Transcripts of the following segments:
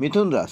मिथुन रास.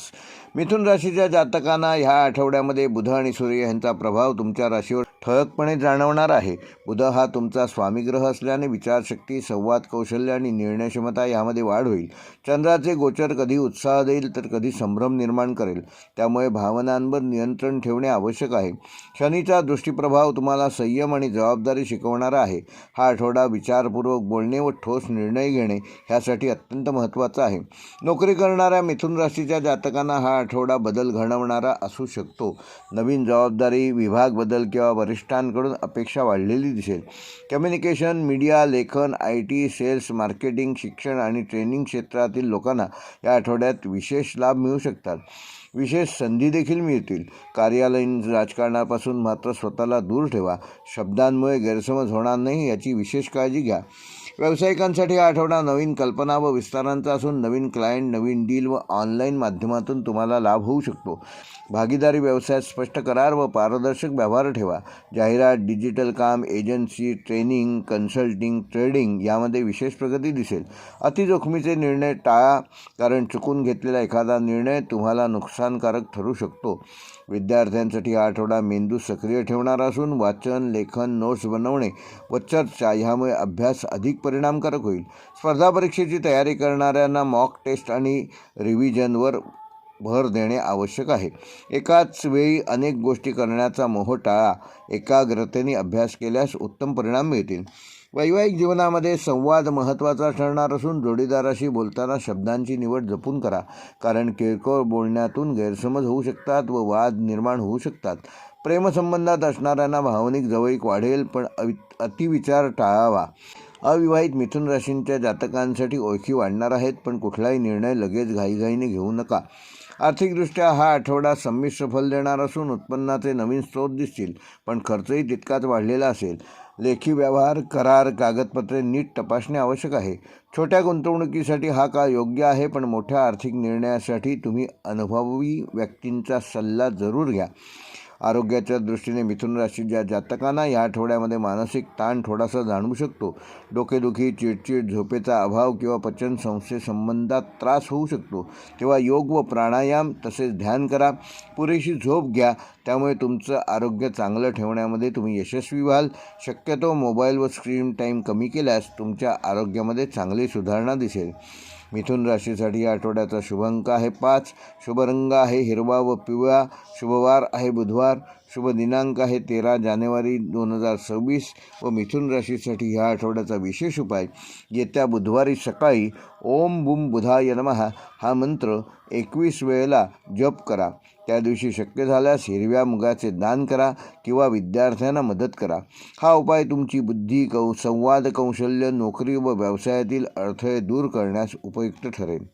मिथुन राशीच्या जातकांना ह्या आठवड्यामध्ये बुध आणि सूर्य यांचा प्रभाव तुमच्या राशीवर ठळकपणे जाणवणार आहे. बुध हा तुमचा स्वामीग्रह असल्याने विचारशक्ती संवाद कौशल्य आणि निर्णय क्षमता यामध्ये वाढ होईल. चंद्राचे गोचर कधी उत्साह देईल तर कधी संभ्रम निर्माण करेल. त्यामुळे भावनांवर नियंत्रण ठेवणे आवश्यक आहे. शनीचा दृष्टीप्रभाव तुम्हाला संयम आणि जबाबदारी शिकवणारा आहे. हा आठवडा विचारपूर्वक बोलणे व ठोस निर्णय घेणे ह्यासाठी अत्यंत महत्त्वाचा आहे. नोकरी करणाऱ्या मिथुन राशीच्या जातकांना हा आठवडा बदल घडवणारा असू शकतो. नवीन जबाबदारी विभाग बदल किंवा वरिष्ठांकडून अपेक्षा वाढलेली दिसेल. कम्युनिकेशन मीडिया लेखन आय टी सेल्स मार्केटिंग शिक्षण आणि ट्रेनिंग क्षेत्रातील लोकांना या आठवड्यात विशेष लाभ मिळू शकतात. विशेष संधी देखील मिळतील. कार्यालयीन राजकारणापासून मात्र स्वतःला दूर ठेवा. शब्दांमुळे गैरसमज होणार नाही याची विशेष काळजी घ्या. व्यावसायिकांसाठी हा आठवडा नवीन कल्पना व विस्तारांचा असून नवीन क्लायंट नवीन डील व ऑनलाईन माध्यमातून तुम्हाला लाभ होऊ शकतो. भागीदारी व्यवसायात स्पष्ट करार व पारदर्शक व्यवहार ठेवा. जाहिरात डिजिटल काम एजन्सी ट्रेनिंग कन्सल्टिंग ट्रेडिंग यामध्ये विशेष प्रगती दिसेल. अतिजोखमीचे निर्णय टाळा कारण चुकून घेतलेला एखादा निर्णय तुम्हाला नुकसानकारक ठरू शकतो. विद्यार्थ्यांसाठी हा आठवडा मेंदू सक्रिय ठेवणारा असून वाचन लेखन नोट्स बनवणे व चर्चा ह्यामुळे अभ्यास अधिक परिणामकारक होईल. स्पर्धा परीक्षेची तयारी करणाऱ्यांना मॉक टेस्ट आणि रिव्हिजनवर भर देणे आवश्यक आहे. एकाच वेळी अनेक गोष्टी करण्याचा मोह टाळा एकाग्रतेने अभ्यास केल्यास उत्तम परिणाम मिळतील. वैवाहिक जीवनामध्ये संवाद महत्त्वाचा ठरणार असून जोडीदाराशी बोलताना शब्दांची निवड जपून करा. कारण किरकोळ बोलण्यातून गैरसमज होऊ शकतात व वाद निर्माण होऊ शकतात. प्रेमसंबंधात असणाऱ्यांना भावनिक जवळीक वाढेल पण अवि अतिविचार टाळावा. अविवाहित मिथुन राशींच्या जातकांसाठी ओळखी वाढणार आहेत पण कुठलाही निर्णय लगेच घाईघाईने घेऊ नका. आर्थिकदृष्ट्या हा आठवडा संमिश्र फल देणार असून उत्पन्नाचे नवीन स्रोत दिसतील पण खर्चही तितकाच वाढलेला असेल. लेखी व्यवहार करार कागदपत्रे नीट तपासणे आवश्यक आहे. छोट्या गुंतवणुकीसाठी हा काळ योग्य आहे पण मोठ्या आर्थिक निर्णयासाठी तुम्ही अनुभवी व्यक्तींचा सल्ला जरूर घ्या. आरोग्याच्या दृष्टीने मिथुन राशीच्या जातकांना या आठवड्यामध्ये मानसिक ताण थोडासा जाणवू शकतो. डोकेदुखी चिडचिड झोपेचा अभाव किंवा पचन संस्थेसंबंधात त्रास होऊ शकतो. तेव्हा योग व प्राणायाम तसेच ध्यान करा. पुरेशी झोप घ्या. त्यामुळे तुमचं आरोग्य चांगलं ठेवण्यामध्ये तुम्ही यशस्वी व्हाल. शक्यतो मोबाईल व स्क्रीन टाईम कमी केल्यास तुमच्या आरोग्यामध्ये चांगली सुधारणा दिसेल. मिथुन राशीसाठी या आठवड्याचा शुभ अंक आहे पाच. शुभ रंग आहे हिरवा व पिवळा. शुभवार आहे बुधवार. शुभ दिनांक आहे तेरा जानेवारी दोन हजार सव्वीस व मिथुन राशीसाठी ह्या आठवड्याचा विशेष उपाय. येत्या बुधवारी सकाळी ओम बुम बुधाय नमः हा मंत्र एकवीस वेळेला जप करा. त्या दिवशी शक्य झाल्यास हिरव्या मुगाचे दान करा किंवा विद्यार्थ्यांना मदत करा. हा उपाय तुमची बुद्धी कौ संवाद कौशल्य नोकरी व व्यवसायातील अडथळे दूर करण्यास उपयुक्त ठरेल.